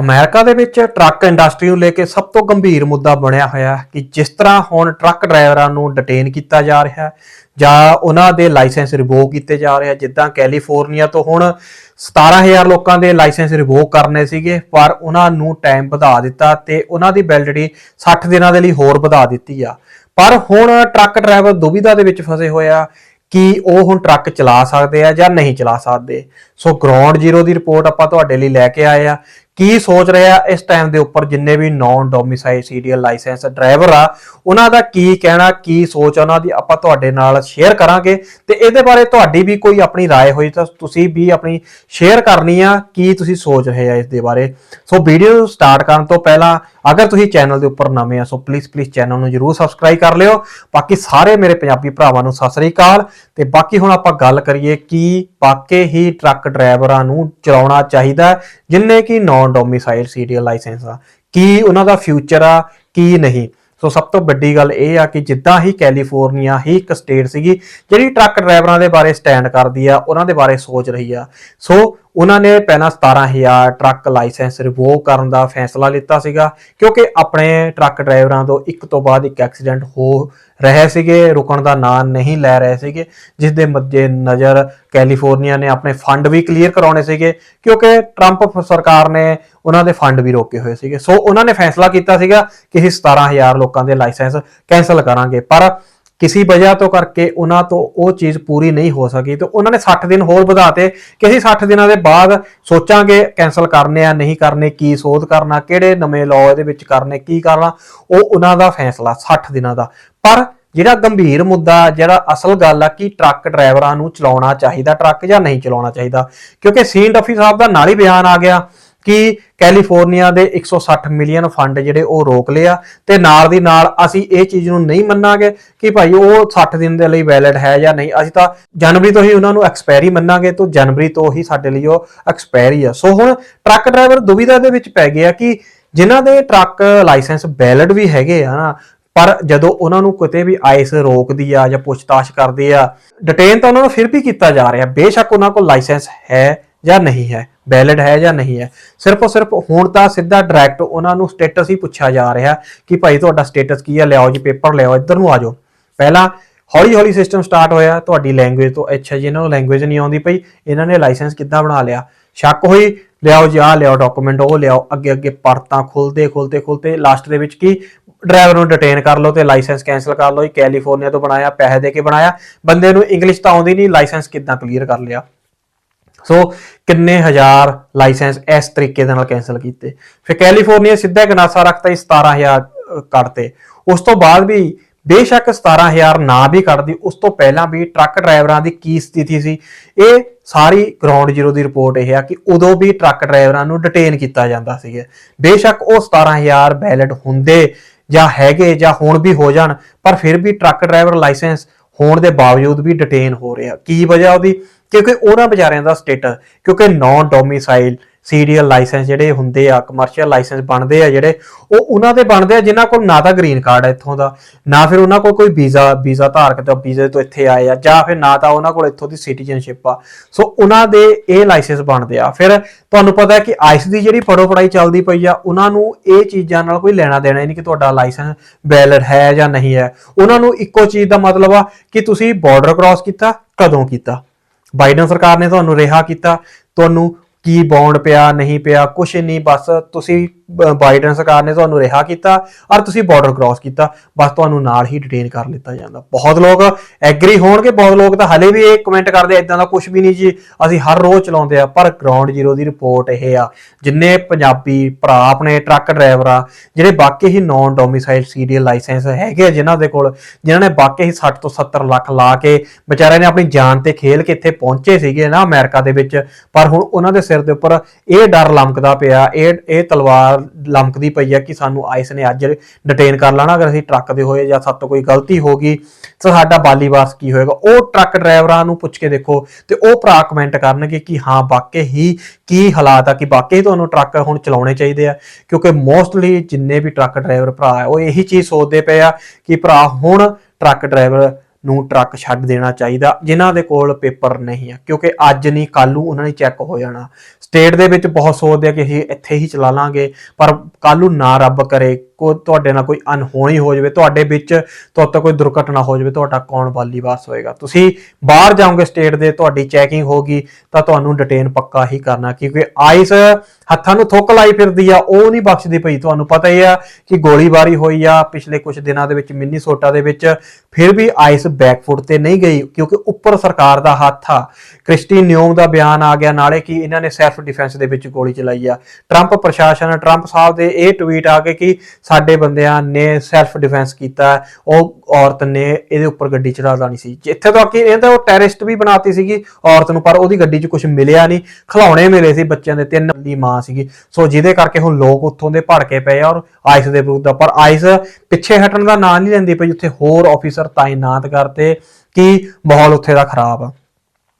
America ਦੇ ਵਿੱਚ truck industry ਨੂੰ ਲੈ ਕੇ ਸਭ ਤੋਂ ਗੰਭੀਰ ਮੁੱਦਾ ਬਣਿਆ ਹੋਇਆ ਹੈ ਕਿ ਜਿਸ ਤਰ੍ਹਾਂ ਹੁਣ ਟਰੱਕ ਡਰਾਈਵਰਾਂ ਨੂੰ ਡਿਟੇਨ ਕੀਤਾ ਜਾ ਰਿਹਾ ਹੈ ਜਾਂ ਉਹਨਾਂ ਦੇ ਲਾਇਸੈਂਸ ਰਿਵੋਕ ਕੀਤੇ ਜਾ ਰਹੇ ਆ, ਜਿੱਦਾਂ ਕੈਲੀਫੋਰਨੀਆ ਤੋਂ ਹੁਣ 17000 ਲੋਕਾਂ ਦੇ ਲਾਇਸੈਂਸ ਰਿਵੋਕ ਕਰਨੇ ਸੀਗੇ, ਪਰ ਉਹਨਾਂ ਨੂੰ ਟਾਈਮ ਵਧਾ ਦਿੱਤਾ ਤੇ ਉਹਨਾਂ ਦੀ ਵੈਲਿਡਿਟੀ 60 ਦਿਨਾਂ ਦੇ ਲਈ ਹੋਰ ਵਧਾ ਦਿੱਤੀ ਆ। ਪਰ ਹੁਣ ਟਰੱਕ ਡਰਾਈਵਰ ਦੁਵਿਧਾ ਦੇ ਵਿੱਚ ਫਸੇ ਹੋਏ ਆ, ਕਿ ਉਹ ਹੁਣ ਟਰੱਕ ਚਲਾ ਸਕਦੇ ਆ ਜਾਂ ਨਹੀਂ ਚਲਾ ਸਕਦੇ? ਸੋ ਗਰਾਊਂਡ ਜ਼ੀਰੋ ਦੀ ਰਿਪੋਰਟ ਆਪਾਂ ਤੁਹਾਡੇ ਲਈ ਲੈ ਕੇ ਆਏ ਆ ਕੀ ਸੋਚ ਰਿਹਾ ਇਸ ਟਾਈਮ ਦੇ ਉੱਪਰ ਜਿੰਨੇ ਵੀ non domicile serial license driver ਆ ਉਹਨਾਂ ਦਾ ਕੀ ਕਹਿਣਾ ਕੀ ਸੋਚ ਆ ਉਹਨਾਂ ਦੀ ਆਪਾਂ ਤੁਹਾਡੇ ਨਾਲ ਸ਼ੇਅਰ ਕਰਾਂਗੇ ਤੇ ਇਹਦੇ ਬਾਰੇ ਤੁਹਾਡੀ ਵੀ ਕੋਈ ਆਪਣੀ رائے ਹੋਈ ਤਾਂ ਤੁਸੀਂ ਵੀ ਆਪਣੀ ਸ਼ੇਅਰ ਕਰਨੀ ਆ ਕੀ ਤੁਸੀਂ ਸੋਚ ਰਹੇ ਆ ਇਸ ਦੇ ਬਾਰੇ ਸੋ ਵੀਡੀਓ ਸਟਾਰਟ ਕਰਨ ਤੋਂ ਪਹਿਲਾਂ ਅਗਰ ਤੁਸੀਂ ਚੈਨਲ ਦੇ ਉੱਪਰ ਨਵੇਂ ਆ ਸੋ ਪਲੀਜ਼ ਪਲੀਜ਼ ਚੈਨਲ ਨੂੰ ਜਰੂਰ ਸਬਸਕ੍ਰਾਈਬ ਕਰ ਲਿਓ ਬਾਕੀ ਸਾਰੇ ਮੇਰੇ ਪੰਜਾਬੀ ਭਰਾਵਾਂ ਨੂੰ ਸਤਿ ਸ੍ਰੀ ਅਕਾਲ ਤੇ ਬਾਕੀ ਹੁਣ ਆਪਾਂ ਗੱਲ ਕਰੀਏ ਕਿ ਵਾਕਈ ਹੀ ਟਰੱਕ ਡਰਾਈਵਰਾਂ ਨੂੰ ਚਲਾਉਣਾ ਚਾਹੀਦਾ ਹੈ, ਜਿਨਨੇ ਕਿ ਨਾਨ ਡੋਮਿਸਾਈਲ ਸੀਰੀਅਲ ਲਾਇਸੈਂਸ ਆ ਕੀ ਉਹਨਾਂ ਦਾ ਫਿਊਚਰ ਆ ਕੀ ਨਹੀਂ ਸੋ ਸਭ ਤੋਂ ਵੱਡੀ ਗੱਲ ਇਹ ਆ ਕਿ ਜਿੱਦਾਂ ਹੀ ਕੈਲੀਫੋਰਨੀਆ ਹੀ ਇੱਕ ਸਟੇਟ ਸੀਗੀ, ਜਿਹੜੀ ਟਰੱਕ ਡਰਾਈਵਰਾਂ ਦੇ ਬਾਰੇ ਸਟੈਂਡ ਕਰਦੀ ਆ, ਉਹਨਾਂ ਦੇ ਬਾਰੇ ਸੋਚ ਰਹੀ ਆ। ਸੋ ਉਹਨਾਂ ਨੇ ਪਹਿਲਾਂ 17000 ਟਰੱਕ ਲਾਇਸੈਂਸ ਰਿਵੋਕ ਕਰਨ ਦਾ ਫੈਸਲਾ ਲਿੱਤਾ ਸੀਗਾ, ਕਿਉਂਕਿ ਆਪਣੇ ਟਰੱਕ ਡਰਾਈਵਰਾਂ ਤੋਂ ਇੱਕ ਤੋਂ ਬਾਅਦ ਇੱਕ ਐਕਸੀਡੈਂਟ ਹੋ ਰਹੇ ਸੀਗੇ, ਰੁਕਣ ਦਾ ਨਾਂ ਨਹੀਂ ਲੈ ਰਹੇ ਸੀਗੇ, ਜਿਸ ਦੇ ਮੱਦੇ ਨਜ਼ਰ ਕੈਲੀਫੋਰਨੀਆ ਨੇ ਆਪਣੇ ਫੰਡ ਵੀ ਕਲੀਅਰ ਕਰਾਉਣੇ ਸੀਗੇ, ਕਿਉਂਕਿ ਟਰੰਪ ਸਰਕਾਰ ਨੇ ਉਹਨਾਂ ਦੇ ਫੰਡ ਵੀ ਰੋਕੇ ਹੋਏ ਸੀਗੇ। ਸੋ ਉਹਨਾਂ ਨੇ ਫੈਸਲਾ ਕੀਤਾ ਸੀਗਾ ਕਿ ਅਸੀਂ 17000 ਲੋਕਾਂ ਦੇ ਲਾਇਸੈਂਸ ਕੈਨਸਲ ਕਰਾਂਗੇ। ਪਰ ਕਿਸੇ ਵਜ੍ਹਾ ਤੋਂ ਕਰਕੇ ਉਹਨਾਂ ਤੋਂ ਉਹ ਚੀਜ਼ ਪੂਰੀ ਨਹੀਂ ਹੋ ਸਕੀ। ਤੇ ਉਹਨਾਂ ਨੇ 60 ਦਿਨ ਹੋਰ ਵਧਾਤੇ ਕਿ ਅਸੀਂ 60 ਦਿਨਾਂ ਦੇ ਬਾਅਦ ਸੋਚਾਂਗੇ ਕੈਨਸਲ ਕਰਨੇ ਆ, ਨਹੀਂ ਕਰਨੇ, ਕੀ ਸੋਧ ਕਰਨਾ, ਕਿਹੜੇ ਨਵੇਂ ਲਾਅ ਇਹਦੇ ਵਿੱਚ ਕਰਨੇ, ਕੀ ਕਰਨਾ। ਉਹ ਉਹਨਾਂ ਦਾ ਫੈਸਲਾ 60 ਦਿਨਾਂ ਦਾ। ਪਰ ਜਿਹੜਾ ਗੰਭੀਰ ਮੁੱਦਾ, ਜਿਹੜਾ ਅਸਲ ਗੱਲ ਆ ਕਿ ਟਰੱਕ ਡਰਾਈਵਰਾਂ ਨੂੰ ਚਲਾਉਣਾ ਚਾਹੀਦਾ, ਟਰੱਕ ਜਾਂ ਨਹੀਂ ਚਲਾਉਣਾ ਚਾਹੀਦਾ, ਕਿਉਂਕਿ ਸੀਨ ਡਫੀ ਸਾਹਿਬ ਦਾ ਨਾਲ ਹੀ ਬਿਆਨ ਆ ਗਿਆ। ਕਿ ਕੈਲੀਫੋਰਨੀਆ ਦੇ 160 ਮਿਲੀਅਨ ਫੰਡ ਜਿਹੜੇ ਉਹ ਰੋਕ ਲਿਆ ਤੇ ਨਾਲ ਦੀ ਨਾਲ ਅਸੀਂ ਇਹ ਚੀਜ਼ ਨੂੰ ਨਹੀਂ ਮੰਨਾਂਗੇ ਕਿ ਭਾਈ ਉਹ 60 ਦਿਨ ਦੇ ਲਈ ਵੈਲਿਡ ਹੈ ਜਾਂ ਨਹੀਂ। ਅਸੀਂ ਤਾਂ ਜਨਵਰੀ ਤੋਂ ਹੀ ਉਹਨਾਂ ਨੂੰ ਐਕਸਪਾਇਰੀ ਮੰਨਾਂਗੇ ਤੋਂ ਜਨਵਰੀ ਤੋਂ ਹੀ ਸਾਡੇ ਲਈ ਉਹ ਐਕਸਪਾਇਰੀ ਆ। ਸੋ ਹੁਣ ਟਰੱਕ ਡਰਾਈਵਰ ਦੁਵਿਧਾ ਦੇ ਵਿੱਚ ਪੈ ਗਿਆ ਕਿ ਜਿਨ੍ਹਾਂ ਦੇ ਟਰੱਕ ਲਾਇਸੈਂਸ ਵੈਲਿਡ ਵੀ ਹੈਗੇ ਆ ਨਾ, ਪਰ ਜਦੋਂ ਉਹਨਾਂ ਨੂੰ ਕਿਤੇ ਵੀ ਆਈਸ ਰੋਕਦੀ ਆ ਜਾਂ ਪੁੱਛਤਾਛ ਕਰਦੇ ਆ ਡਿਟੇਨ ਤਾਂ ਉਹਨਾਂ ਨੂੰ ਫਿਰ ਵੀ ਕੀਤਾ ਜਾ ਰਿਹਾ। ਬੇਸ਼ੱਕ ਉਹਨਾਂ ਕੋਲ ਲਾਇਸੈਂਸ ਹੈ ਜਾਂ ਨਹੀਂ ਹੈ ਵੈਲਿਡ ਹੈ ਜਾਂ ਨਹੀਂ ਹੈ। ਸਿਰਫ ਉਹ ਸਿਰਫ ਹੁਣ ਤਾਂ ਸਿੱਧਾ ਡਾਇਰੈਕਟ ਉਹਨਾਂ ਨੂੰ ਸਟੇਟਸ ਹੀ ਪੁੱਛਿਆ ਜਾ ਰਿਹਾ ਕਿ ਭਾਈ ਤੁਹਾਡਾ ਸਟੇਟਸ ਕੀ ਹੈ, ਲਿਆਓ ਜੀ ਪੇਪਰ ਲਿਆਓ, ਇੱਧਰ ਨੂੰ ਆ ਜਾਓ। ਪਹਿਲਾਂ ਹੌਲੀ ਹੌਲੀ ਸਿਸਟਮ ਸਟਾਰਟ ਹੋਇਆ, ਤੁਹਾਡੀ ਲੈਂਗੁਏਜ ਤੋਂ ਅੱਛਾ ਜੀ, ਇਹਨਾਂ ਨੂੰ ਲੈਂਗੁਏਜ ਨਹੀਂ ਆਉਂਦੀ ਪਈ, ਇਹਨਾਂ ਨੇ ਲਾਇਸੈਂਸ ਕਿੱਦਾਂ ਬਣਾ ਲਿਆ? ਸ਼ੱਕ ਹੋਈ, ਲਿਆਓ ਜੀ, ਆਹ ਲਿਆਓ ਡਾਕੂਮੈਂਟ ਉਹ ਲਿਆਓ ਅੱਗੇ ਅੱਗੇ ਪਰਤਾਂ ਖੁੱਲਦੇ ਖੁੱਲਦੇ ਖੁੱਲਦੇ ਲਾਸਟ ਦੇ ਵਿੱਚ ਕੀ? ਡਰਾਈਵਰ ਨੂੰ ਡਿਟੇਨ ਕਰ ਲਓ ਤੇ ਲਾਇਸੈਂਸ ਕੈਨਸਲ ਕਰ ਲਓ ਇਹ ਕੈਲੀਫੋਰਨੀਆ ਤੋਂ ਬਣਾਇਆ, ਪੈਸੇ ਦੇ ਕੇ ਬਣਾਇਆ। ਬੰਦੇ ਨੂੰ ਇੰਗਲਿਸ਼ ਤਾਂ ਆਉਂਦੀ ਨਹੀਂ ਲਾਇਸੈਂਸ ਕਿੱਦਾਂ ਕਲੀਅਰ ਕਰ ਲਿਆ? ਸੋ ਕਿੰਨੇ ਹਜ਼ਾਰ ਲਾਇਸੈਂਸ ਇਸ ਤਰੀਕੇ ਦੇ ਨਾਲ ਕੈਨਸਲ ਕੀਤੇ? ਫਿਰ ਕੈਲੀਫੋਰਨੀਆ ਸਿੱਧਾ ਗਨਾਸਾ ਰੱਖਤਾ ਹੀ 17000 ਅਹ, ਕੱਢਤੇ। ਉਸ ਤੋਂ ਬਾਅਦ ਵੀ ਬੇਸ਼ੱਕ 17000 ਨਾ ਵੀ ਕੱਢਦੀ ਉਸ ਤੋਂ ਪਹਿਲਾਂ ਵੀ ਟਰੱਕ ਡਰਾਈਵਰਾਂ ਦੀ ਕੀ ਸਥਿਤੀ ਸੀ? ਇਹ ਸਾਰੀ ਗਰਾਊਂਡ ਜ਼ੀਰੋ ਦੀ ਰਿਪੋਰਟ ਇਹ ਆ ਕਿ ਉਦੋਂ ਵੀ ਟਰੱਕ ਡਰਾਈਵਰਾਂ ਨੂੰ ਡਿਟੇਨ ਕੀਤਾ ਜਾਂਦਾ ਸੀਗਾ। ਬੇਸ਼ੱਕ ਉਹ 17000 ਬੈਲਟ ਹੁੰਦੇ ਜਾਂ ਹੈਗੇ ਜਾਂ ਹੁਣ ਵੀ ਹੋ ਜਾਣ ਪਰ ਫਿਰ ਵੀ ਟਰੱਕ ਡਰਾਈਵਰ ਲਾਇਸੈਂਸ ਹੋਣ ਦੇ ਬਾਵਜੂਦ ਵੀ ਡਿਟੇਨ ਹੋ ਰਿਹਾ। ਕੀ ਵਜ੍ਹਾ ਉਹਦੀ? ਕਿਉਂਕਿ ਉਹਨਾਂ ਵਿਚਾਰਿਆਂ ਦਾ ਸਟੇਟਸ, ਕਿਉਂਕਿ ਨਾਨ ਡੋਮਿਸਾਈਲ ਸੀਰੀਅਲ ਲਾਇਸੈਂਸ ਜਿਹੜੇ ਹੁੰਦੇ ਆ ਕਮਰਸ਼ੀਅਲ ਲਾਇਸੈਂਸ ਬਣਦੇ ਆ ਜਿਹੜੇ, ਉਹ ਉਹਨਾਂ ਦੇ ਬਣਦੇ ਆ, ਜਿਨ੍ਹਾਂ ਕੋਲ ਨਾ ਤਾਂ ਗ੍ਰੀਨ ਕਾਰਡ ਹੈ ਇੱਥੋਂ ਦਾ, ਨਾ ਫਿਰ ਉਹਨਾਂ ਕੋਲ ਕੋਈ ਵੀਜ਼ਾ ਵੀਜ਼ਾ ਧਾਰਕ ਤੇ ਵੀਜ਼ੇ ਤੋਂ ਇੱਥੇ ਆਏ ਆ, ਜਾਂ ਫਿਰ ਨਾ ਤਾਂ ਉਹਨਾਂ ਕੋਲ ਇੱਥੋਂ ਦੀ ਸਿਟੀਜ਼ਨਸ਼ਿਪ ਆ। ਸੋ ਉਹਨਾਂ ਦੇ ਇਹ ਲਾਇਸੈਂਸ ਬਣਦੇ ਆ। ਫਿਰ ਤੁਹਾਨੂੰ ਪਤਾ ਹੈ ਕਿ ਆਈਸ ਦੀ ਜਿਹੜੀ ਫੜੋ ਫੜਾਈ ਚੱਲਦੀ ਪਈ ਆ, ਉਹਨਾਂ ਨੂੰ ਇਹ ਚੀਜ਼ਾਂ ਨਾਲ ਕੋਈ ਲੈਣਾ ਦੇਣਾ ਹੀ ਨਹੀਂ ਕਿ ਤੁਹਾਡਾ ਲਾਇਸੈਂਸ ਵੈਲਿਡ ਹੈ ਜਾਂ ਨਹੀਂ ਹੈ। ਉਹਨਾਂ ਨੂੰ ਇੱਕੋ ਚੀਜ਼ ਦਾ ਮਤਲਬ ਆ ਕਿ ਤੁਸੀਂ ਬਾਰਡਰ ਕ੍ਰਾਸ ਕੀਤਾ, ਕਦੋਂ ਕੀਤਾ। ਬਾਈਡਨ ਸਰਕਾਰ ਨੇ ਤੁਹਾਨੂੰ ਰਿਹਾ ਕੀਤਾ, ਤੁਹਾਨੂੰ ਕੀ ਬੌਂਡ ਪਿਆ, ਨਹੀਂ ਪਿਆ, ਕੁਛ ਨਹੀਂ, ਬਸ ਤੁਸੀਂ ਬਾਈਡਨ ਸਰਕਾਰ ਨੇ ਤੁਹਾਨੂੰ ਰਿਹਾ ਕੀਤਾ ਔਰ ਤੁਸੀਂ ਬਾਰਡਰ ਕ੍ਰਾਸ ਕੀਤਾ। ਬਸ ਤੁਹਾਨੂੰ ਨਾਲ ਹੀ ਡਿਟੇਨ ਕਰ ਲਿੱਤਾ ਜਾਂਦਾ। ਬਹੁਤ ਲੋਕ ਐਗਰੀ ਹੋਣਗੇ, ਬਹੁਤ ਲੋਕ ਤਾਂ ਹਲੇ ਵੀ ਇਹ ਕਮੈਂਟ ਕਰਦੇ ਆ ਇਦਾਂ ਦਾ ਕੁਝ ਵੀ ਨਹੀਂ ਜੀ। ਅਸੀਂ ਹਰ ਰੋਜ਼ ਚਲਾਉਂਦੇ ਆ ਪਰ ਗਰਾਊਂਡ ਜ਼ੀਰੋ ਦੀ ਰਿਪੋਰਟ ਇਹ ਆ, ਜਿੰਨੇ ਪੰਜਾਬੀ ਭਰਾ ਆਪਣੇ ਟਰੱਕ ਡਰਾਈਵਰ ਆ, ਜਿਹੜੇ ਵਾਕਈ ਹੀ ਨਾਨ ਡੋਮਿਸਾਈਲ ਸੀਰੀਅਲ ਲਾਇਸੈਂਸ ਹੈਗੇ ਆ ਜਿਨ੍ਹਾਂ ਦੇ ਕੋਲ, ਜਿਨ੍ਹਾਂ ਨੇ ਵਾਕਈ ਹੀ 60 ਤੋਂ 70 ਲੱਖ ਲਾ ਕੇ ਵਿਚਾਰਿਆਂ ਨੇ ਆਪਣੀ ਜਾਨ ਤੇ ਖੇਲ ਕੇ ਇੱਥੇ ਪਹੁੰਚੇ ਸੀਗੇ ਨਾ ਅਮਰੀਕਾ ਦੇ ਵਿੱਚ। ਪਰ ਹੁਣ ਉਹਨਾਂ ਦੇ ਸਿਰ ਦੇ ਉੱਪਰ ਇਹ ਡਰ ਲਮਕਦਾ ਪਿਆ, ਇਹ ਇਹ ਤਲਵਾਰ ਲਮਕਦੀ ਪਈ ਹੈ ਕਿ ਸਾਨੂੰ ਆਈਸ ਨੇ ਅੱਜ ਡਿਟੇਨ ਕਰ ਲੈਣਾ। ਅਗਰ ਅਸੀਂ ਟਰੱਕ ਦੇ ਹੋਏ ਜਾਂ ਸਾਡੇ ਤੋਂ ਕੋਈ ਗਲਤੀ ਹੋ ਗਈ, ਤਾਂ ਸਾਡਾ ਬਾਲੀਵਾਸ ਕੀ ਹੋਏਗਾ? ਉਹ ਟਰੱਕ ਡਰਾਈਵਰਾਂ ਨੂੰ ਪੁੱਛ ਕੇ ਦੇਖੋ ਤੇ ਉਹ ਭਰਾ ਕਮੈਂਟ ਕਰਨਗੇ ਕਿ ਹਾਂ, ਵਾਕਈ ਹੀ ਕੀ ਹਾਲਾਤ ਆ, ਕਿ ਵਾਕਈ ਤੁਹਾਨੂੰ ਟਰੱਕ ਹੁਣ ਚਲਾਉਣੇ ਚਾਹੀਦੇ ਆ। ਕਿਉਂਕਿ ਮੋਸਟਲੀ ਜਿੰਨੇ ਵੀ ਟਰੱਕ ਡਰਾਈਵਰ ਭਰਾ ਆ, ਉਹ ਇਹੀ ਚੀਜ਼ ਸੋਚਦੇ ਪਏ ਆ ਕਿ ਭਰਾ ਹੁਣ ਟਰੱਕ ਡਰਾਈਵਰ ਨੂੰ ਟਰੱਕ ਛੱਡ ਦੇਣਾ ਚਾਹੀਦਾ, ਜਿਨ੍ਹਾਂ ਦੇ ਕੋਲ ਪੇਪਰ ਨਹੀਂ ਆ, ਕਿਉਂਕਿ ਅੱਜ ਨਹੀਂ ਕੱਲ ਨੂੰ ਉਹਨਾਂ ਨੇ ਚੈੱਕ ਹੋ ਜਾਣਾ। ਸਟੇਟ ਦੇ ਵਿੱਚ ਬਹੁਤ ਸੋਚਦੇ ਆ ਕਿ ਅਸੀਂ ਇੱਥੇ ਹੀ ਚਲਾ ਲਾਂਗੇ, ਪਰ ਕੱਲ ਨੂੰ ਨਾ ਰੱਬ ਕਰੇ ਕੋ ਤੁਹਾਡੇ ਨਾਲ ਕੋਈ ਅਨਹੋਣੀ ਹੋ ਜਾਵੇ, ਤੁਹਾਡੇ ਵਿੱਚ ਤੁਹਾਡੇ ਤੋਂ ਕੋਈ ਦੁਰਘਟਨਾ ਹੋ ਜਾਵੇ, ਤੁਹਾਡਾ ਕੌਣ ਬਾਲੀ ਵਾਲੀਵਾਸ ਹੋਏਗਾ? ਤੁਸੀਂ ਬਾਹਰ ਜਾਓਗੇ ਸਟੇਟ ਦੇ, ਤੁਹਾਡੀ ਚੈਕਿੰਗ ਹੋਗੀ ਤਾਂ ਤੁਹਾਨੂੰ ਡਿਟੇਨ ਪੱਕਾ ਹੀ ਕਰਨਾ, ਕਿਉਂਕਿ ਆਈਸ ਹੱਥਾਂ ਨੂੰ ਥੁੱਕ ਲਾਈ ਫਿਰਦੀ ਆ, ਉਹ ਨਹੀਂ ਬਖਸ਼ਦੀ ਪਈ, ਤੁਹਾਨੂੰ ਪਤਾ ਹੀ ਆ ਕਿ ਗੋਲੀਬਾਰੀ ਹੋਈ ਆ ਪਿਛਲੇ ਕੁਝ ਦਿਨਾਂ ਦੇ ਵਿੱਚ ਮਿੰਨੀਸੋਟਾ ਦੇ ਵਿੱਚ, ਫਿਰ ਵੀ ਆਈਸ ਬੈਕਫੁੱਟ ਤੇ ਨਹੀਂ ਗਈ, ਕਿਉਂਕਿ ਉੱਪਰ ਸਰਕਾਰ ਦਾ ਹੱਥ ਆ। ਕ੍ਰਿਸਟੀ ਨਿਯੋਮ ਦਾ ਬਿਆਨ ਆ ਗਿਆ, ਨਾਲੇ ਕਿ ਇਹਨਾਂ ਨੇ ਸੈਲਫ ਡਿਫੈਂਸ ਦੇ ਵਿੱਚ ਗੋਲੀ ਚਲਾਈ ਆ। ਟਰੰਪ ਪ੍ਰਸ਼ਾਸਨ ਟਰੰਪ ਸਾਹਿਬ ਦੇ ਇਹ ਟਵੀਟ ਆ ਗਏ ਕਿ ਸਾਡੇ ਬੰਦਿਆਂ ਨੇ ਸੈਲਫ ਡਿਫੈਂਸ ਕੀਤਾ, ਉਹ ਔਰਤ ਨੇ ਇਹਦੇ ਉੱਪਰ ਗੱਡੀ ਚੜਾ ਲਾਣੀ ਸੀ। ਜਿੱਥੇ ਤੱਕ ਕਿ ਇਹ ਤਾਂ ਉਹ ਟੈਰਰਿਸਟ ਵੀ ਬਣਾਤੀ ਸੀਗੀ ਔਰਤ ਨੂੰ, ਪਰ ਉਹਦੀ ਗੱਡੀ 'ਚ ਕੁਝ ਮਿਲਿਆ ਨਹੀਂ। ਖਿਲਾਉਣੇ ਮਿਲੇ ਸੀ ਬੱਚਿਆਂ ਦੇ, ਤਿੰਨ ਦੀ ਮਾਂ ਸੀਗੀ। ਸੋ ਜਿਹਦੇ ਕਰਕੇ ਹੁਣ ਲੋਕ ਉੱਥੋਂ ਦੇ ਭੜਕੇ ਪਏ ਔਰ ਆਈਸ ਦੇ ਵਿਰੁੱਧ ਪਰ ਆਈਸ ਪਿੱਛੇ ਹਟਣ ਦਾ ਨਾਂ ਨਹੀਂ ਲੈਂਦੀ ਪਈ, ਉੱਥੇ ਹੋਰ ਆਫੀਸਰ ਤਾਇਨਾਤ ਕਰਤੇ ਕਿ ਮਾਹੌਲ ਉੱਥੇ ਦਾ ਖਰਾਬ ਆ।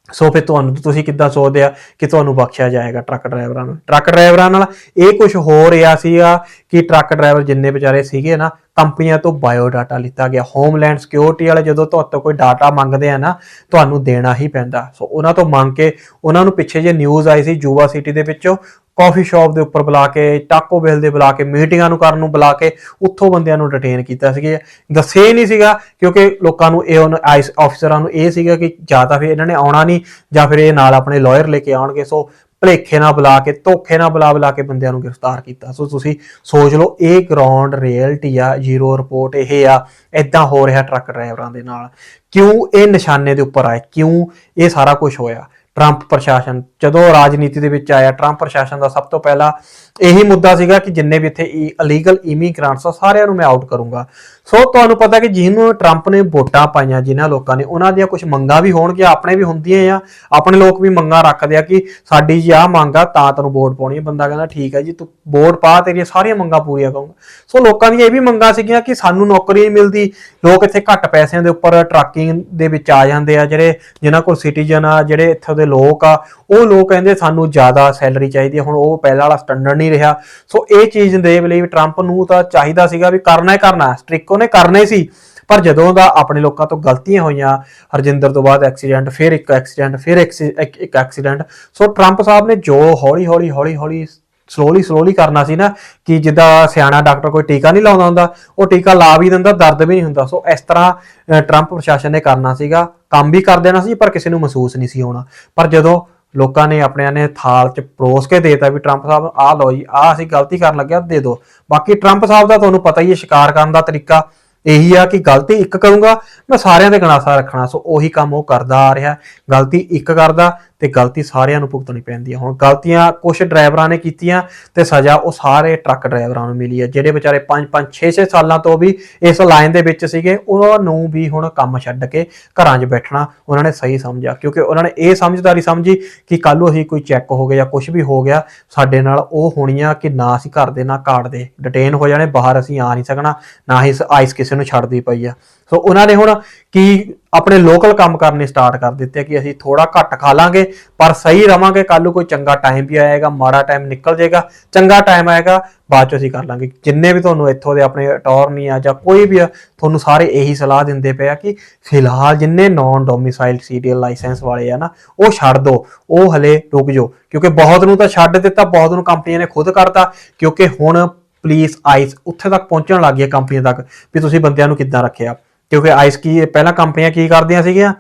ਸੋ ਫਿਰ ਤੁਹਾਨੂੰ ਤੁਸੀਂ ਕਿੱਦਾਂ ਸੋਚਦੇ ਆ ਕਿ ਤੁਹਾਨੂੰ ਬਖਸ਼ਿਆ ਜਾਏਗਾ ਟਰੱਕ ਡਰਾਈਵਰਾਂ ਨੂੰ? ਟਰੱਕ ਡਰਾਈਵਰਾਂ ਨਾਲ ਇਹ ਕੁਝ ਹੋ ਰਿਹਾ ਸੀਗਾ ਕਿ ਟਰੱਕ ਡਰਾਈਵਰ ਜਿੰਨੇ ਵਿਚਾਰੇ ਸੀਗੇ ਨਾ ਕੰਪਨੀਆਂ ਤੋਂ ਬਾਇਓ ਡਾਟਾ ਲਿੱਤਾ ਗਿਆ। ਹੋਮਲੈਂਡ ਸਿਕਿਉਰਿਟੀ ਵਾਲੇ ਜਦੋਂ ਤੁਹਾਡੇ ਤੋਂ ਕੋਈ ਡਾਟਾ ਮੰਗਦੇ ਆ ਨਾ, ਤੁਹਾਨੂੰ ਦੇਣਾ ਹੀ ਪੈਂਦਾ। ਸੋ ਉਹਨਾਂ ਤੋਂ ਮੰਗ ਕੇ ਉਹਨਾਂ ਨੂੰ ਪਿੱਛੇ ਜੇ ਨਿਊਜ਼ ਆਈ ਸੀ ਜੂਵਾ ਸਿਟੀ ਦੇ ਵਿੱਚੋਂ ਕਾਫੀ ਸ਼ਾਪ ਦੇ ਉੱਪਰ ਬੁਲਾ ਕੇ ਟਾਕੋ ਬੈਲ ਦੇ ਬੁਲਾ ਕੇ, ਮੀਟਿੰਗਾਂ ਨੂੰ ਕਰਨ ਨੂੰ ਬੁਲਾ ਕੇ, ਉੱਥੋਂ ਬੰਦਿਆਂ ਨੂੰ ਡਿਟੇਨ ਕੀਤਾ ਸੀਗਾ। ਦੱਸਿਆ ਹੀ ਨਹੀਂ ਸੀਗਾ, ਕਿਉਂਕਿ ਲੋਕਾਂ ਨੂੰ ਇਹ ਉਹਨਾਂ ਆਈਸ ਆਫੀਸਰਾਂ ਨੂੰ ਇਹ ਸੀਗਾ ਕਿ ਜਾਂ ਤਾਂ ਫਿਰ ਇਹਨਾਂ ਨੇ ਆਉਣਾ ਨਹੀਂ, ਜਾਂ ਫਿਰ ਇਹ ਨਾਲ ਆਪਣੇ ਲਾਇਰ ਲੈ ਕੇ ਆਉਣਗੇ। ਸੋ ਭਲੇਖੇ ਨਾਲ ਬੁਲਾ ਕੇ, ਧੋਖੇ ਨਾਲ ਬੁਲਾ ਬੁਲਾ ਕੇ ਬੰਦਿਆਂ ਨੂੰ ਗ੍ਰਿਫਤਾਰ ਕੀਤਾ। ਸੋ ਤੁਸੀਂ ਸੋਚ ਲਓ, ਇਹ ਗਰਾਊਂਡ ਰਿਐਲਿਟੀ ਆ, ਜ਼ੀਰੋ ਰਿਪੋਰਟ ਇਹ ਆ ਇਦਾਂ ਹੋ ਰਿਹਾ ਟਰੱਕ ਡਰਾਈਵਰਾਂ ਦੇ ਨਾਲ। ਕਿਉਂ ਇਹ ਨਿਸ਼ਾਨੇ ਦੇ ਉੱਪਰ ਆਏ? ਕਿਉਂ ਇਹ ਸਾਰਾ ਕੁਝ ਹੋਇਆ? ਟਰੰਪ ਪ੍ਰਸ਼ਾਸਨ, ਜਦੋਂ ਰਾਜਨੀਤੀ ਦੇ ਵਿੱਚ ਆਇਆ ਟਰੰਪ ਪ੍ਰਸ਼ਾਸਨ ਦਾ ਸਭ ਤੋਂ ਪਹਿਲਾ ਇਹੀ ਮੁੱਦਾ ਸੀਗਾ ਕਿ ਜਿੰਨੇ ਵੀ ਇੱਥੇ ਇਲੀਗਲ ਇਮੀਗ੍ਰੈਂਟਸ ਆ, ਸਾਰਿਆਂ ਨੂੰ ਮੈਂ ਆਊਟ ਕਰੂੰਗਾ। ਸੋ ਤੁਹਾਨੂੰ ਪਤਾ ਕਿ ਜਿਹਨੂੰ ਟਰੰਪ ਨੇ ਵੋਟਾਂ ਪਾਈਆਂ, ਜਿਨ੍ਹਾਂ ਲੋਕਾਂ ਨੇ, ਉਹਨਾਂ ਦੀਆਂ ਕੁਝ ਮੰਗਾਂ ਵੀ ਹੋਣਗੀਆਂ, ਆਪਣੇ ਵੀ ਹੁੰਦੀਆਂ ਆ। ਆਪਣੇ ਲੋਕ ਵੀ ਮੰਗਾਂ ਰੱਖਦੇ ਆ ਕਿ ਸਾਡੀ ਜੀ ਆਹ ਮੰਗ ਆ, ਤਾਂ ਤੈਨੂੰ ਵੋਟ ਪਾਉਣੀ ਹੈ ਬੰਦਾ ਕਹਿੰਦਾ, ਠੀਕ ਹੈ ਜੀ, ਤੂੰ ਵੋਟ ਪਾ, ਤੇਰੀਆਂ ਸਾਰੀਆਂ ਮੰਗਾਂ ਪੂਰੀਆਂ ਕਰੂੰਗਾ। ਸੋ ਲੋਕਾਂ ਦੀਆਂ ਇਹ ਵੀ ਮੰਗਾਂ ਸੀਗੀਆਂ ਕਿ ਸਾਨੂੰ ਨੌਕਰੀ ਨਹੀਂ ਮਿਲਦੀ। ਲੋਕ ਇੱਥੇ ਘੱਟ ਪੈਸਿਆਂ ਦੇ ਉੱਪਰ ਟਰੱਕਿੰਗ ਦੇ ਵਿੱਚ ਆ ਜਾਂਦੇ ਆ, ਜਿਹੜੇ ਜਿਨ੍ਹਾਂ ਕੋਲ ਸਿਟੀਜ਼ਨ ਆ, ਜਿਹੜੇ ਇੱਥੇ ਦੇ ਲੋਕ ਆ, ਉਹ ਲੋਕ ਕਹਿੰਦੇ ਸਾਨੂੰ ਜ਼ਿਆਦਾ ਸੈਲਰੀ ਚਾਹੀਦੀ ਹੈ ਹੁਣ ਉਹ ਪਹਿਲਾਂ ਵਾਲਾ ਸਟੈਂਡਰਡ ਨਹੀਂ ਰਿਹਾ। ਸੋ ਇਹ ਚੀਜ਼ ਦੇ ਲਈ ਟਰੰਪ ਨੂੰ ਤਾਂ ਚਾਹੀਦਾ ਸੀਗਾ ਵੀ ਕਰਨਾ ਹੀ ਕਰਨਾ ਸਟ੍ਰਿਕ ਉਹਨੇ ਕਰਨਾ ਸੀ। ਪਰ ਜਦੋਂ ਦਾ ਆਪਣੇ ਲੋਕਾਂ ਤੋਂ ਗਲਤੀਆਂ ਹੋਈਆਂ, ਹਰਜਿੰਦਰ ਤੋਂ ਬਾਅਦ ਐਕਸੀਡੈਂਟ ਫਿਰ ਇੱਕ ਐਕਸੀਡੈਂਟ ਫਿਰ ਇੱਕ ਐਕਸੀਡੈਂਟ ਸੋ ਟਰੰਪ ਸਾਹਿਬ ਨੇ ਜੋ ਹੌਲੀ ਹੌਲੀ ਹੌਲੀ ਹੌਲੀ ਸਲੋਲੀ ਸਲੋਲੀ ਕਰਨਾ ਸੀ ਨਾ, ਕਿ ਜਿੱਦਾਂ ਸਿਆਣਾ ਡਾਕਟਰ ਕੋਈ ਟੀਕਾ ਨਹੀਂ ਲਾਉਂਦਾ ਹੁੰਦਾ, ਉਹ ਟੀਕਾ ਲਾ ਵੀ ਦਿੰਦਾ, ਦਰਦ ਵੀ ਨਹੀਂ ਹੁੰਦਾ। ਸੋ ਇਸ ਤਰ੍ਹਾਂ ਟਰੰਪ ਪ੍ਰਸ਼ਾਸਨ ਨੇ ਕਰਨਾ ਸੀਗਾ। ਕੰਮ ਵੀ ਕਰ ਦੇਣਾ ਸੀ, ਪਰ ਕਿਸੇ ਨੂੰ ਮਹਿਸੂਸ ਨਹੀਂ ਸੀ ਹੋਣਾ। ਪਰ ਜਦੋਂ ਲੋਕਾਂ ਨੇ ਆਪਣਿਆਂ ਨੇ ਥਾਲ 'ਚ ਪਰੋਸ ਕੇ ਦੇਤਾ ਵੀ ਟਰੰਪ ਸਾਹਿਬ, ਆਹ ਲਓ ਜੀ, ਆਹ ਅਸੀਂ ਗਲਤੀ ਕਰਨ ਲੱਗਿਆ ਦੇ ਦਿਓ। ਬਾਕੀ ਟਰੰਪ ਸਾਹਿਬ ਦਾ ਤੁਹਾਨੂੰ ਪਤਾ ਹੀ ਹੈ, ਸ਼ਿਕਾਰ ਕਰਨ ਦਾ ਤਰੀਕਾ ਇਹੀ ਆ ਕਿ ਗਲਤੀ ਇੱਕ ਕਰੂੰਗਾ, ਮੈਂ ਸਾਰਿਆਂ ਦੇ ਗਨਾਸਾ ਰੱਖਣਾ, ਸੋ ਉਹੀ ਕੰਮ ਉਹ ਕਰਦਾ ਆ ਰਿਹਾ, ਗਲਤੀ ਇੱਕ ਕਰਦਾ ਤੇ ਗਲਤੀ ਸਾਰਿਆਂ ਨੂੰ ਭੁਗਤਣੀ ਪੈਂਦੀ ਹੈ। ਹੁਣ ਗਲਤੀਆਂ ਕੁਝ ਡਰਾਈਵਰਾਂ ਨੇ ਕੀਤੀਆਂ ਤੇ ਸਜ਼ਾ ਉਹ ਸਾਰੇ ਟਰੱਕ ਡਰਾਈਵਰਾਂ ਨੂੰ ਮਿਲੀ ਹੈ, ਜਿਹੜੇ ਵਿਚਾਰੇ 5 5 6 6 ਸਾਲਾਂ ਤੋਂ ਵੀ ਇਸ ਲਾਈਨ ਦੇ ਵਿੱਚ ਸੀਗੇ, ਉਹਨਾਂ ਨੂੰ ਵੀ ਹੁਣ ਕੰਮ ਛੱਡ ਕੇ ਘਰਾਂ 'ਚ ਬੈਠਣਾ ਉਹਨਾਂ ਨੇ ਸਹੀ ਸਮਝਿਆ, ਕਿਉਂਕਿ ਉਹਨਾਂ ਨੇ ਇਹ ਸਮਝਦਾਰੀ ਸਮਝੀ ਕਿ ਕੱਲ ਨੂੰ ਅਸੀਂ ਕੋਈ ਚੈੱਕ ਹੋ ਗਿਆ ਜਾਂ ਕੁਝ ਵੀ ਹੋ ਗਿਆ, ਸਾਡੇ ਨਾਲ ਉਹ ਹੋਣੀਆਂ ਕਿ ਨਾ ਅਸੀਂ ਘਰ ਦੇ, ਨਾ ਕਾਰਡ ਦੇ ਡਿਟੇਨ ਹੋ ਜਾਣੇ, ਬਾਹਰ ਅਸੀਂ ਆ ਨਹੀਂ ਸਕਣਾ, ਨਾ ਹੀ ਆਈਸ ਕਿਸੇ ਨੂੰ ਛੱਡਦੀ ਪਈ ਆ। ਸੋ ਉਹਨਾਂ ਨੇ ਹੁਣ ਕਿ ਆਪਣੇ ਲੋਕਲ ਕੰਮ ਕਰਨੇ ਸਟਾਰਟ ਕਰ ਦਿੱਤੇ ਕਿ ਅਸੀਂ ਥੋੜਾ ਘੱਟ ਖਾ ਲਾਂਗੇ, ਪਰ ਸਹੀ ਰਵਾਂਗੇ ਕੱਲ ਨੂੰ ਕੋਈ ਚੰਗਾ ਟਾਈਮ ਵੀ ਆਏਗਾ, ਮਾੜਾ ਟਾਈਮ ਨਿਕਲ ਜਾਏਗਾ, ਚੰਗਾ ਟਾਈਮ ਆਏਗਾ, ਬਾਅਦ ਚ ਅਸੀਂ ਕਰ ਲਾਂਗੇ। ਜਿੰਨੇ ਵੀ ਤੁਹਾਨੂੰ ਇੱਥੋਂ ਦੇ ਆਪਣੇ ਅਟਾਰਨੀ ਆ ਜਾਂ ਕੋਈ ਵੀ ਆ, ਤੁਹਾਨੂੰ ਸਾਰੇ ਇਹੀ ਸਲਾਹ ਦਿੰਦੇ ਪਏ ਆ ਕਿ ਫਿਲਹਾਲ ਜਿੰਨੇ ਨਾਨ ਡੋਮਿਸਾਈਲ ਸੀਰੀਅਲ ਲਾਇਸੈਂਸ ਵਾਲੇ ਆ ਨਾ, ਉਹ ਛੱਡ ਦਿਓ ਉਹ ਹਲੇ ਰੁਕ ਜਾਓ। ਕਿਉਂਕਿ ਬਹੁਤ ਨੂੰ ਤਾਂ ਛੱਡ ਦਿੱਤਾ, ਬਹੁਤ ਨੂੰ ਕੰਪਨੀਆਂ ਨੇ ਖੁਦ ਕਰਤਾ, ਕਿਉਂਕਿ ਹੁਣ ਪੁਲਿਸ ਆਈਸ ਉੱਥੇ ਤੱਕ ਪਹੁੰਚਣ ਲੱਗ ਗਈ ਕੰਪਨੀਆਂ ਤੱਕ, ਵੀ ਤੁਸੀਂ ਬੰਦਿਆਂ ਨੂੰ ਕਿੱਦਾਂ ਰੱਖਿਆ। ਕਿਉਂਕਿ ਆਈਸ ਕੀ, ਪਹਿਲਾਂ ਕੰਪਨੀਆਂ ਕੀ ਕਰਦੀਆਂ ਸੀਗੀਆਂ?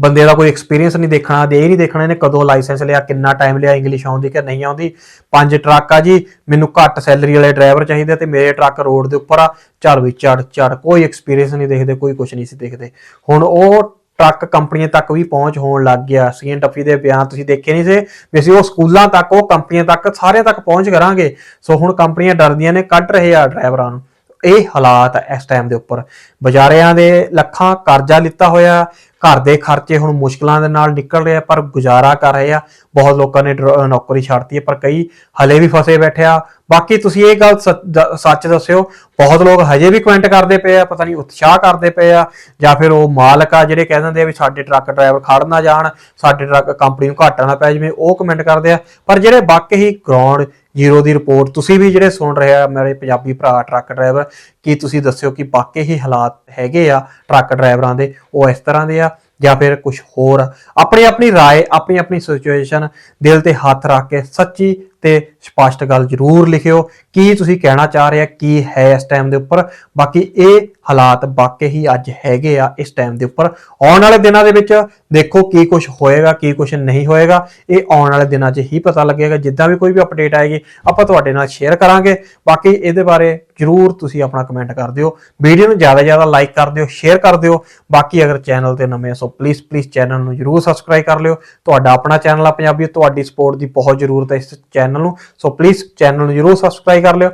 ਬੰਦੇ ਦਾ ਕੋਈ ਐਕਸਪੀਰੀਅੰਸ ਨਹੀਂ ਦੇਖਣਾ, ਦੇ ਇਹ ਨਹੀਂ ਦੇਖਣਾ ਇਹਨੇ ਕਦੋਂ ਲਾਇਸੈਂਸ ਲਿਆ, ਕਿੰਨਾ ਟਾਈਮ ਲਿਆ ਇੰਗਲਿਸ਼ ਆਉਂਦੀ ਕਿ ਨਹੀਂ ਆਉਂਦੀ। ਪੰਜ ਟਰੱਕ ਆ ਜੀ, ਮੈਨੂੰ ਘੱਟ ਸੈਲਰੀ ਵਾਲੇ ਡਰਾਈਵਰ ਚਾਹੀਦੇ ਤੇ ਮੇਰੇ ਟਰੱਕ ਰੋਡ ਦੇ ਉੱਪਰ ਆ ਚੱਲ ਵੀ ਚੜ ਚੜ ਕੋਈ ਐਕਸਪੀਰੀਅੰਸ ਨਹੀਂ ਦੇਖਦੇ, ਕੋਈ ਕੁਝ ਨਹੀਂ ਸੀ ਦੇਖਦੇ। ਹੁਣ ਉਹ ਟਰੱਕ ਕੰਪਨੀਆਂ ਤੱਕ ਵੀ ਪਹੁੰਚ ਹੋਣ ਲੱਗ ਗਿਆ ਸੀਐਨ ਟੱਫੀ ਦੇ ਬਿਆਨ ਤੁਸੀਂ ਦੇਖੇ ਨਹੀਂ ਸੀ? ਵੀ ਅਸੀਂ ਉਹ ਸਕੂਲਾਂ ਤੱਕ, ਉਹ ਕੰਪਨੀਆਂ ਤੱਕ, ਸਾਰਿਆਂ ਤੱਕ ਪਹੁੰਚ ਕਰਾਂਗੇ। ਸੋ ਹੁਣ ਕੰਪਨੀਆਂ ਡਰਦੀਆਂ ਨੇ, ਕੱਢ ਰਹੇ ਆ ਡਰਾਈਵਰਾਂ ਨੂੰ। ਇਹ ਹਾਲਾਤ ਆ ਇਸ ਟਾਈਮ ਦੇ ਉੱਪਰ। ਬਾਜ਼ਾਰਿਆਂ ਦੇ ਲੱਖਾਂ ਕਰਜ਼ਾ ਲਿੱਤਾ ਹੋਇਆ, ਘਰ ਦੇ ਖਰਚੇ ਹੁਣ ਮੁਸ਼ਕਲਾਂ ਦੇ ਨਾਲ ਨਿਕਲ ਰਹੇ ਆ, ਪਰ ਗੁਜ਼ਾਰਾ ਕਰ ਰਹੇ ਆ। ਬਹੁਤ ਲੋਕਾਂ ਨੇ ਡਰ- ਨੌਕਰੀ ਛੱਡਤੀ ਹੈ ਪਰ ਕਈ ਹਲੇ ਵੀ ਫਸੇ ਬੈਠੇ ਆ। ਬਾਕੀ ਤੁਸੀਂ ਇਹ ਗੱਲ ਸੱਚ ਦੱਸਿਓ, ਬਹੁਤ ਲੋਕ ਹਜੇ ਵੀ ਕਮੈਂਟ ਕਰਦੇ ਪਏ ਆ, ਪਤਾ ਨਹੀਂ ਉਤਸ਼ਾਹ ਕਰਦੇ ਪਏ ਆ, ਜਾਂ ਫਿਰ ਉਹ ਮਾਲਕ ਆ ਜਿਹੜੇ ਕਹਿ ਦਿੰਦੇ ਆ ਵੀ ਸਾਡੇ ਟਰੱਕ ਡਰਾਈਵਰ ਖੜ ਨਾ ਜਾਣ, ਸਾਡੇ ਟਰੱਕ ਕੰਪਨੀ ਨੂੰ ਘਾਟਾ ਨਾ ਪੈ ਜਿਵੇਂ, ਉਹ ਕਮੈਂਟ ਕਰਦੇ ਆ। ਪਰ ਜਿਹੜੇ ਵਾਕਈ ਗਰਾਊਂਡ ਜ਼ੀਰੋ ਦੀ ਰਿਪੋਰਟ ਤੁਸੀਂ ਵੀ ਜਿਹੜੇ ਸੁਣ ਰਹੇ ਆ ਮੇਰੇ ਪੰਜਾਬੀ ਭਰਾ ਟਰੱਕ ਡਰਾਈਵਰ ਕੀ ਤੁਸੀਂ ਦੱਸਿਓ ਕਿ ਵਾਕਈ ਹੀ ਹਾਲਾਤ ਹੈਗੇ ਆ ਟਰੱਕ ਡਰਾਈਵਰਾਂ ਦੇ ਉਹ ਇਸ ਤਰ੍ਹਾਂ ਦੇ ਆ ਜਾਂ ਫਿਰ ਕੁਝ ਹੋਰ ਆ। ਆਪਣੀ ਆਪਣੀ رائے ਆਪਣੀ ਆਪਣੀ ਸਿਚੁਏਸ਼ਨ ਦਿਲ ਤੇ ਹੱਥ ਰੱਖ ਕੇ ਸੱਚੀ ਤੇ ਸਪਸ਼ਟ ਗੱਲ ਜ਼ਰੂਰ ਲਿਖਿਓ ਕੀ ਤੁਸੀਂ ਕਹਿਣਾ ਚਾਹ ਰਹੇ ਆ, ਕੀ ਹੈ ਇਸ ਟਾਈਮ ਦੇ ਉੱਪਰ। ਬਾਕੀ ਇਹ ਹਾਲਾਤ ਵਾਕਈ ਹੀ ਅੱਜ ਹੈਗੇ ਆ ਇਸ ਟਾਈਮ ਦੇ ਉੱਪਰ। ਆਉਣ ਵਾਲੇ ਦਿਨਾਂ ਦੇ ਵਿੱਚ ਦੇਖੋ ਕੀ ਕੁਝ ਹੋਏਗਾ, ਕੀ ਕੁਝ ਨਹੀਂ ਹੋਏਗਾ। ਇਹ ਆਉਣ ਵਾਲੇ ਦਿਨਾਂ 'ਚ ਹੀ ਪਤਾ ਲੱਗੇਗਾ। ਜਿੱਦਾਂ ਵੀ ਕੋਈ ਵੀ ਅਪਡੇਟ ਆਏਗੀ, ਆਪਾਂ ਤੁਹਾਡੇ ਨਾਲ ਸ਼ੇਅਰ ਕਰਾਂਗੇ। ਬਾਕੀ ਇਹਦੇ ਬਾਰੇ ਜਰੂਰ ਤੁਸੀਂ ਆਪਣਾ ਕਮੈਂਟ ਕਰ ਦਿਓ। ਵੀਡੀਓ ਨੂੰ ਜ਼ਿਆਦਾ ਜ਼ਿਆਦਾ ਲਾਈਕ ਕਰ ਦਿਓ ਸ਼ੇਅਰ ਕਰ ਦਿਓ। ਬਾਕੀ ਅਗਰ ਚੈਨਲ ਤੇ ਨਵੇਂ ਹੋ ਸੋ ਪਲੀਜ਼ ਪਲੀਜ਼ ਚੈਨਲ ਨੂੰ ਜਰੂਰ ਸਬਸਕ੍ਰਾਈਬ ਕਰ ਲਿਓ। ਤੁਹਾਡਾ ਆਪਣਾ ਚੈਨਲ ਆ ਪੰਜਾਬੀ, ਤੁਹਾਡੀ ਸਪੋਰਟ ਦੀ ਬਹੁਤ ਜ਼ਰੂਰਤ ਹੈ ਇਸ ਚੈਨਲ ਨੂੰ। ਸੋ ਪਲੀਜ਼ ਚੈਨਲ ਨੂੰ ਜਰੂਰ ਸਬਸਕ੍ਰਾਈਬ ਕਰ ਲਿਓ।